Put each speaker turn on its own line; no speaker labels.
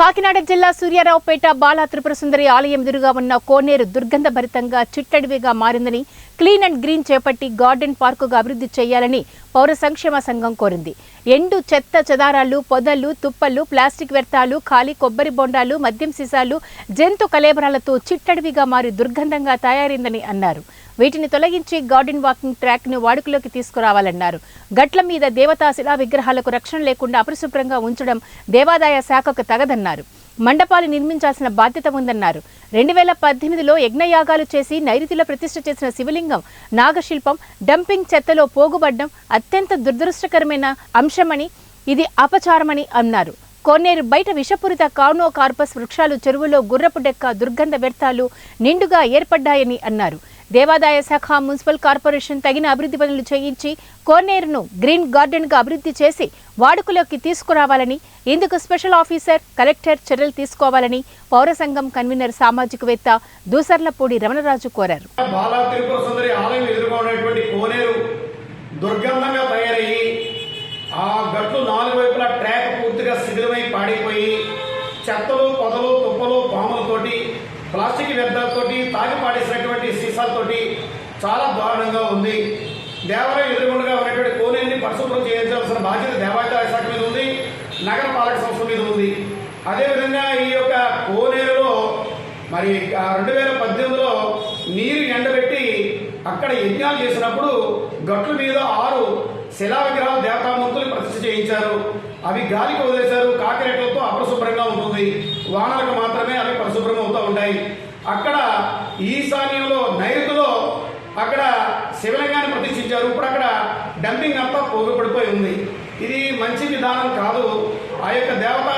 కాకినాడ జిల్లా సూర్యారావుపేట బాలా త్రిపుర సుందరి ఆలయం ఎదురుగా ఉన్న కోనేరు దుర్గంధభరితంగా చిట్టడివిగా మారిందని క్లీన్ అండ్ గ్రీన్ చేపట్టి గార్డెన్ పార్కుగా అభివృద్ధి చేయాలని పౌర సంక్షేమ సంఘం కోరింది. ఎండు చెత్త చెదారాలు పొదలు తుప్పలు ప్లాస్టిక్ వ్యర్థాలు ఖాళీ కొబ్బరి బొండాలు మద్యం సీసాలు జంతు కలేబరాలతో చిట్టడివిగా మారి దుర్గంధంగా తయారైందని అన్నారు. వీటిని తొలగించి గార్డెన్ వాకింగ్ ట్రాక్ను వాడుకలోకి తీసుకురావాలన్నారు. గట్ల మీద దేవతా శిలా విగ్రహాలకు రక్షణ లేకుండా అపరిశుభ్రంగా ఉంచడం దేవాదాయ శాఖకు తగదన్నారు. మండపాలు నిర్మించాల్సిన బాధ్యత ఉందన్నారు. రెండు వేల పద్దెనిమిదిలో యజ్ఞయాగాలు చేసి నైరుతిలో ప్రతిష్ఠ చేసిన శివలింగం నాగశిల్పం డంపింగ్ చెత్తలో పోగుబడ్డం అత్యంత దురదృష్టకరమైన అంశమని ఇది అపచారమని అన్నారు. కోనేరు బయట విషపూరిత కార్నో కార్పస్ వృక్షాలు చెరువులో గుర్రపు డెక్క దుర్గంధ వ్యర్థాలు నిండుగా ఏర్పడ్డాయని అన్నారు. దేవాదాయ శాఖ మున్సిపల్ కార్పొరేషన్ తగిన అభివృద్ధి పనులు చేయించి కోనేరును గ్రీన్ గార్డెన్గా అభివృద్ధి చేసి వాడుకలోకి తీసుకురావాలని ఇందుకు స్పెషల్ ఆఫీసర్ కలెక్టర్ చర్యలు తీసుకోవాలని పౌర సంఘం కన్వీనర్ సామాజికవేత్త దూసర్లపూడి రమణరాజు కోరారు.
దుర్గంధంగా తయారయ్యి ఆ గట్లు నాలుగు వైపులా ట్రాక్ పూర్తిగా శిథిలమై పాడైపోయి ప్లాస్టిక్ వ్యర్థాలతోటి తాగి పాడేసినటువంటి సీసాలతోటి చాలా దారుణంగా ఉంది. దేవాలయం ఎదురుగుండగా ఉన్నటువంటి కోనేరుని పరిశుభ్రం చేయించాల్సిన బాధ్యత దేవాదాయ శాఖ మీద ఉంది నగరపాలక సంస్థ మీద ఉంది. అదేవిధంగా ఈ యొక్క కోనేరులో మరి రెండు వేల పద్దెనిమిదిలో నీరు ఎండబెట్టి అక్కడ యజ్ఞాలు చేసినప్పుడు గట్ల మీద ఆరు శిలా విగ్రహాలు దేవతామూర్తులు ప్రతిష్ఠ చేయించారు. అవి గాలికి వదిలేశారు కాకిరెట్లతో అపరిశుభ్రంగా ఉంటుంది. వానలకు మాత్రం ఉన్నాయి అక్కడ ఈశాన్యంలో నైరుతిలో అక్కడ శివలింగాన్ని ప్రతిష్ఠించారు. ఇప్పుడు అక్కడ డంపింగ్ అంతా పోగుపడిపోయి ఉంది. ఇది మంచి విధానం కాదు. ఆ యొక్క దేవతా